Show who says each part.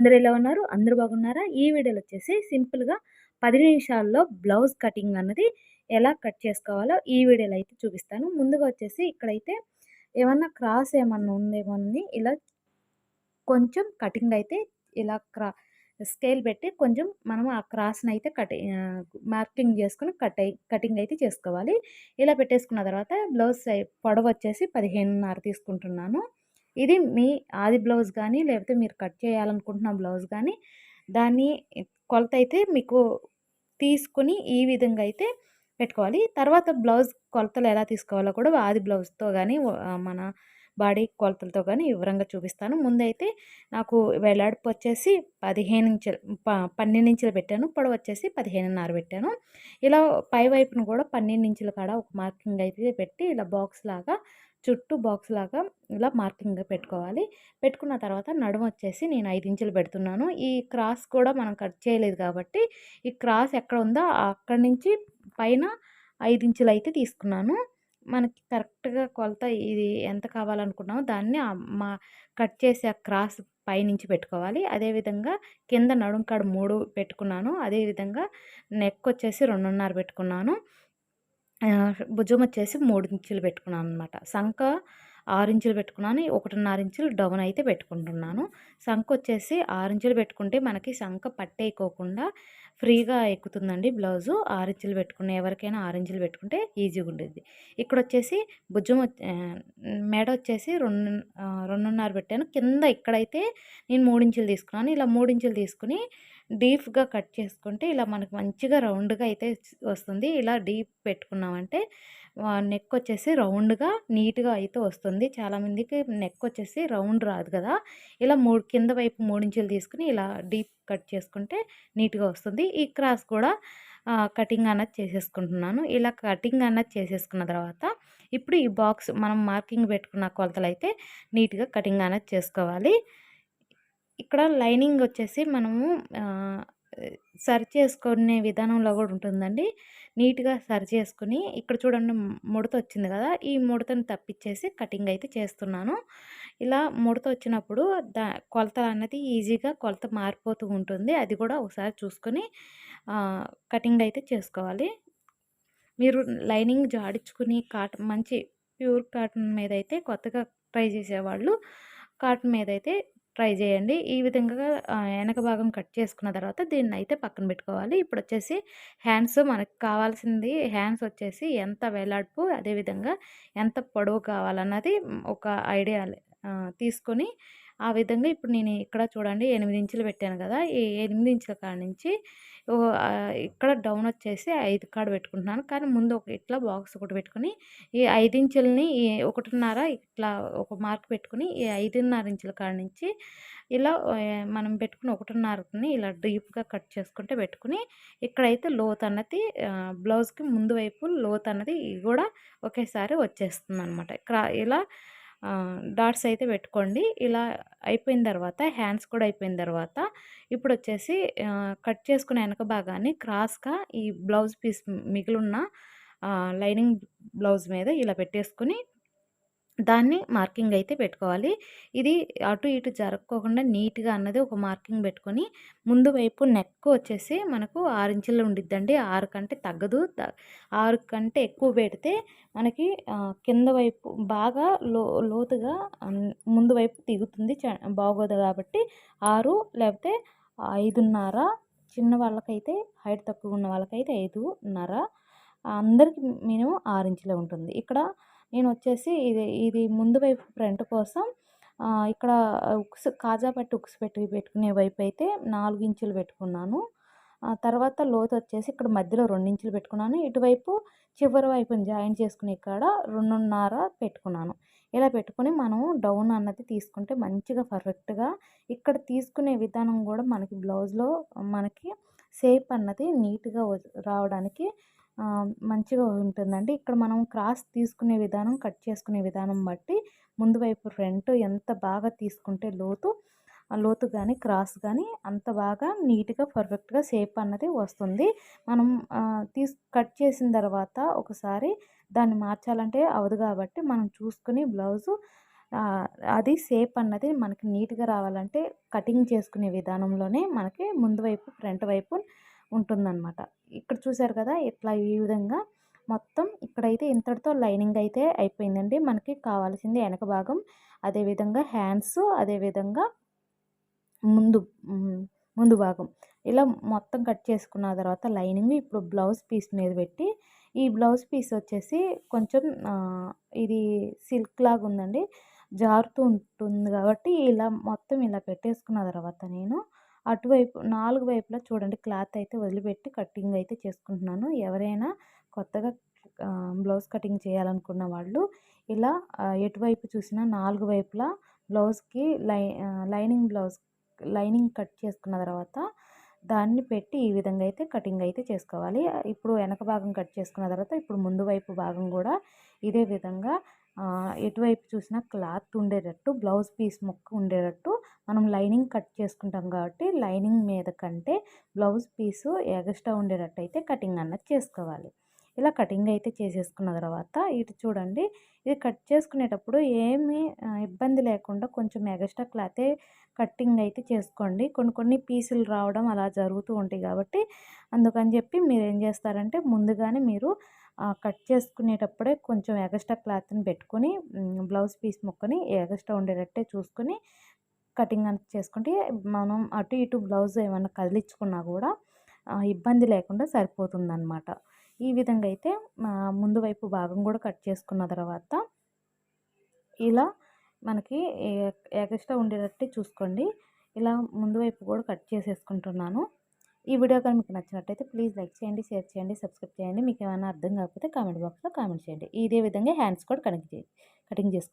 Speaker 1: అందరు ఎలా ఉన్నారు? అందరూ బాగున్నారా? ఈ వీడియోలో వచ్చేసి సింపుల్‌గా పది నిమిషాల్లో బ్లౌజ్ కటింగ్ అన్నది ఎలా కట్ చేసుకోవాలో ఈ వీడియోలో అయితే చూపిస్తాను. ముందుగా వచ్చేసి ఇక్కడైతే ఏమన్నా క్రాస్ ఏమన్నా ఉందేమో అని ఇలా కొంచెం కటింగ్ అయితే ఇలా క్రా స్కేల్ పెట్టి కొంచెం మనం ఆ క్రాస్‌ని అయితే కట్ మార్కింగ్ చేసుకుని కట్ కటింగ్ అయితే చేసుకోవాలి. ఇలా పెట్టేసుకున్న తర్వాత బ్లౌజ్ పొడవ వచ్చేసి పదిహేనున్నర తీసుకుంటున్నాను. ఇది మీ ఆది బ్లౌజ్ కానీ లేకపోతే మీరు కట్ చేయాలనుకుంటున్న బ్లౌజ్ కానీ దాన్ని కొలతైతే మీకు తీసుకొని ఈ విధంగా అయితే పెట్టుకోవాలి. తర్వాత బ్లౌజ్ కొలతలు ఎలా తీసుకోవాలో కూడా ఆది బ్లౌజ్‌తో కానీ మన బాడీ కొలతలతో కానీ వివరంగా చూపిస్తాను. ముందైతే నాకు వేలాడుపు వచ్చేసి 15 ఇంచులు పన్నెండు ఇంచులు పెట్టాను. పొడవు వచ్చేసి 15.5 పెట్టాను. ఇలా పై వైపున కూడా 12 ఇంచుల కాడ ఒక మార్కింగ్ అయితే పెట్టి ఇలా బాక్స్ లాగా చుట్టూ బాక్స్ లాగా ఇలా మార్కింగ్ పెట్టుకోవాలి. పెట్టుకున్న తర్వాత నడుము వచ్చేసి నేను ఐదు ఇంచులు పెడుతున్నాను. ఈ క్రాస్ కూడా మనం కట్ చేయలేదు కాబట్టి ఈ క్రాస్ ఎక్కడ ఉందో అక్కడి నుంచి పైన ఐదు ఇంచులు అయితే తీసుకున్నాను. మనకి కరెక్ట్‌గా కొలత ఇది ఎంత కావాలనుకున్నామో దాన్ని మా కట్ చేసి ఆ క్రాస్ పైనుంచి పెట్టుకోవాలి. అదేవిధంగా కింద నడుం కాడ 3 పెట్టుకున్నాను. అదేవిధంగా నెక్ వచ్చేసి 2.5 పెట్టుకున్నాను. భుజం వచ్చేసి మూడు ఇంచులు పెట్టుకున్నాను అనమాట సంఖ 6 ఇంచులు పెట్టుకున్నాను. 1.5 ఇంచులు డౌన్ అయితే పెట్టుకుంటున్నాను. సంఖ వచ్చేసి 6 ఇంచులు పెట్టుకుంటే మనకి సంఖ పట్టేయకోకుండా ఫ్రీగా ఎక్కుతుందండి బ్లౌజు. 6 ఇంచులు పెట్టుకున్న ఎవరికైనా ఆరెంజ్లు పెట్టుకుంటే ఈజీగా ఉండేది ఇక్కడ వచ్చేసి భుజం మెడ వచ్చేసి రెండు రెండున్నర పెట్టాను. కింద ఇక్కడైతే నేను మూడించులు తీసుకున్నాను. ఇలా 3 ఇంచులు తీసుకొని డీప్‌గా కట్ చేసుకుంటే ఇలా మనకు మంచిగా రౌండ్‌గా అయితే వస్తుంది. ఇలా డీప్ పెట్టుకున్నామంటే నెక్ వచ్చేసి రౌండ్‌గా నీట్‌గా అయితే వస్తుంది. చాలామందికి నెక్ వచ్చేసి రౌండ్ రాదు కదా! ఇలా మూడు కింద వైపు మూడించులు తీసుకుని ఇలా డీప్ కట్ చేసుకుంటే నీట్‌గా వస్తుంది. ఈ క్రాస్ కూడా కటింగ్ అన్నది చేసేసుకుంటున్నాను. ఇలా కటింగ్ అన్నది చేసేసుకున్న తర్వాత ఇప్పుడు ఈ బాక్స్ మనం మార్కింగ్ పెట్టుకున్న కొలతలు అయితే నీట్‌గా కటింగ్ అన్నది చేసుకోవాలి. ఇక్కడ లైనింగ్ వచ్చేసి మనము సరి చేసుకునే విధానంలో కూడా ఉంటుందండి. నీట్‌గా సరి చేసుకుని ఇక్కడ చూడండి ముడత వచ్చింది కదా! ఈ ముడతను తప్పిచ్చేసి కటింగ్ అయితే చేస్తున్నాను. ఇలా ముడత వచ్చినప్పుడు దా కొలత అన్నది ఈజీగా కొలత మారిపోతూ ఉంటుంది. అది కూడా ఒకసారి చూసుకొని కటింగ్ అయితే చేసుకోవాలి. మీరు లైనింగ్ జాడించుకుని కాటన్ మంచి ప్యూర్ కాటన్ మీద అయితే కొత్తగా ట్రై చేసేవాళ్ళు కాటన్ అయితే ట్రై చేయండి. ఈ విధంగా వెనక భాగం కట్ చేసుకున్న తర్వాత దీన్ని అయితే పక్కన పెట్టుకోవాలి. ఇప్పుడు వచ్చేసి హ్యాండ్స్ మనకు కావాల్సింది హ్యాండ్స్ వచ్చేసి ఎంత వేలాడుపు అదేవిధంగా ఎంత పొడవు కావాలన్నది ఒక ఐడియా తీసుకొని ఆ విధంగా ఇప్పుడు నేను ఇక్కడ చూడండి ఎనిమిది ఇంచులు పెట్టాను కదా! ఈ ఎనిమిది ఇంచుల కాడ నుంచి ఇక్కడ డౌన్ వచ్చేసి ఐదు కాడ పెట్టుకుంటున్నాను. కానీ ముందు ఒక ఇట్లా బాక్స్ ఒకటి పెట్టుకుని ఈ ఐదు ఇంచులని ఒకటిన్నర ఇట్లా ఒక మార్క్ పెట్టుకుని ఈ 5.5 ఇంచుల కాడ నుంచి ఇలా మనం పెట్టుకుని ఒకటిన్నరని ఇలా డీప్‌గా కట్ చేసుకుంటే పెట్టుకుని ఇక్కడైతే లోత్ అన్నది బ్లౌజ్‌కి ముందు వైపు లోత్ అన్నది కూడా ఒకేసారి వచ్చేస్తుందనమాట. క్రా ఇలా డాట్స్ అయితే పెట్టుకోండి. ఇలా అయిపోయిన తర్వాత హ్యాండ్స్ కూడా అయిపోయిన తర్వాత ఇప్పుడు వచ్చేసి కట్ చేసుకున్న వెనక భాగాన్ని క్రాస్‌గా ఈ బ్లౌజ్ పీస్ మిగిలిన లైనింగ్ బ్లౌజ్ మీద ఇలా పెట్టేసుకొని దాన్ని మార్కింగ్ అయితే పెట్టుకోవాలి. ఇది అటు ఇటు జరక్కోకుండా నీట్‌గా అన్నది ఒక మార్కింగ్ పెట్టుకొని ముందు వైపు నెక్ వచ్చేసి మనకు ఆరు ఇంచులు ఉండిద్దండి. ఆరు కంటే తగ్గదు. ఆరు కంటే ఎక్కువ పెడితే మనకి కింద వైపు బాగా లో లోతుగా ముందు వైపు దిగుతుంది. చ బాగోదు కాబట్టి ఆరు లేకపోతే 5.5 చిన్న వాళ్ళకైతే హైట్ తక్కువ ఉన్న వాళ్ళకైతే 5.5 అందరికి మినిమం ఆరు ఇంచులే ఉంటుంది. ఇక్కడ నేను వచ్చేసి ఇది ఇది ముందు వైపు ఫ్రంట్ కోసం ఇక్కడ ఉక్స్ కాజా పట్టి ఉక్స్ పెట్టి పెట్టుకునే వైపు అయితే నాలుగు ఇంచులు పెట్టుకున్నాను. ఆ తర్వాత లోతు వచ్చేసి ఇక్కడ మధ్యలో 2 ఇంచులు పెట్టుకున్నాను. ఇటువైపు చివరి వైపున జాయిన్ చేసుకుని ఇక్కడ రెండున్నర పెట్టుకున్నాను. ఇలా పెట్టుకుని మనం డౌన్ అన్నది తీసుకుంటే మంచిగా పర్ఫెక్ట్‌గా ఇక్కడ తీసుకునే విధానం కూడా మనకి బ్లౌజ్‌లో మనకి షేప్ అన్నది నీట్‌గా వ రావడానికి మంచిగా ఉంటుందండి. ఇక్కడ మనం క్రాస్ తీసుకునే విధానం, కట్ చేసుకునే విధానం బట్టి ముందు వైపు ఫ్రంట్ ఎంత బాగా తీసుకుంటే లోతు, లోతు కానీ క్రాస్ కానీ అంత బాగా నీట్‌గా పర్ఫెక్ట్‌గా షేప్ అన్నది వస్తుంది. మనం తీసు కట్ చేసిన తర్వాత ఒకసారి దాన్ని మార్చాలంటే అవదు కాబట్టి మనం చూసుకుని బ్లౌజు అది షేప్ అన్నది మనకి నీట్గా రావాలంటే కటింగ్ చేసుకునే విధానంలోనే మనకి ముందు వైపు ఫ్రంట్ వైపు ఉంటుందన్నమాట. ఇక్కడ చూసారు కదా ఇట్లా ఈ విధంగా మొత్తం ఇక్కడైతే ఇంతటితో లైనింగ్ అయితే అయిపోయిందండి. మనకి కావాల్సింది వెనక భాగం అదేవిధంగా హ్యాండ్స్ అదేవిధంగా ముందు ముందు భాగం. ఇలా మొత్తం కట్ చేసుకున్న తర్వాత లైనింగ్ ఇప్పుడు బ్లౌజ్ పీస్ మీద పెట్టి ఈ బ్లౌజ్ పీస్ వచ్చేసి కొంచెం ఇది సిల్క్ లాగా ఉందండి. జారుతూ ఉంటుంది కాబట్టి ఇలా మొత్తం ఇలా పెట్టేసుకున్న తర్వాత నేను అటువైపు నాలుగు వైపులా చూడండి. క్లాత్ అయితే వదిలిపెట్టి కటింగ్ అయితే చేసుకుంటున్నాను. ఎవరైనా కొత్తగా బ్లౌజ్ కటింగ్ చేయాలనుకున్న వాళ్ళు ఇలా ఎటువైపు చూసినా నాలుగు వైపులా బ్లౌజ్కి లై లైనింగ్ బ్లౌజ్ లైనింగ్ కట్ చేసుకున్న తర్వాత దాన్ని పెట్టి ఈ విధంగా అయితే కటింగ్ అయితే చేసుకోవాలి. ఇప్పుడు వెనక భాగం కట్ చేసుకున్న తర్వాత ఇప్పుడు ముందు వైపు భాగం కూడా ఇదే విధంగా ఎటువైపు చూసినా క్లాత్ ఉండేటట్టు బ్లౌజ్ పీస్ ముక్క ఉండేటట్టు మనం లైనింగ్ కట్ చేసుకుంటాం కాబట్టి లైనింగ్ మీద కంటే బ్లౌజ్ పీసు ఎగస్ట్రా ఉండేటట్టు అయితే కటింగ్ అన్నది చేసుకోవాలి. ఇలా కటింగ్ అయితే చేసేసుకున్న తర్వాత ఇటు చూడండి ఇది కట్ చేసుకునేటప్పుడు ఏమీ ఇబ్బంది లేకుండా కొంచెం ఎగస్ట్రా క్లాతే కట్టింగ్ అయితే చేసుకోండి. కొన్ని కొన్ని పీసులు రావడం అలా జరుగుతూ ఉంటాయి కాబట్టి అందుకని చెప్పి మీరు ఏం చేస్తారంటే ముందుగానే మీరు కట్ చేసుకునేటప్పుడే కొంచెం ఎగస్ట్రా క్లాత్ని పెట్టుకొని బ్లౌజ్ పీస్ ముక్కని ఎగస్ట్రా ఉండేటట్టే చూసుకొని కటింగ్ అంత చేసుకుంటే మనం అటు ఇటు బ్లౌజ్ ఏమైనా కదిలించుకున్నా కూడా ఇబ్బంది లేకుండా సరిపోతుందన్నమాట. ఈ విధంగా అయితే ముందు వైపు భాగం కూడా కట్ చేసుకున్న తర్వాత ఇలా మనకి ఎగస్ట్రా ఉండేటట్టు చూసుకోండి. ఇలా ముందు వైపు కూడా కట్ చేసేసుకుంటున్నాను. ఈ వీడియో కానీ మీకు నచ్చినట్టయితే ప్లీజ్ లైక్ చేయండి షేర్ చేయండి సబ్స్క్రైబ్ చేయండి. మీకు ఏమైనా అర్థం కాకపోతే కామెంట్ బాక్స్లో కామెంట్ చేయండి. ఇదే విధంగా హ్యాండ్స్ కూడా కనెక్ట్ చేయండి కటింగ్ చేసుకోండి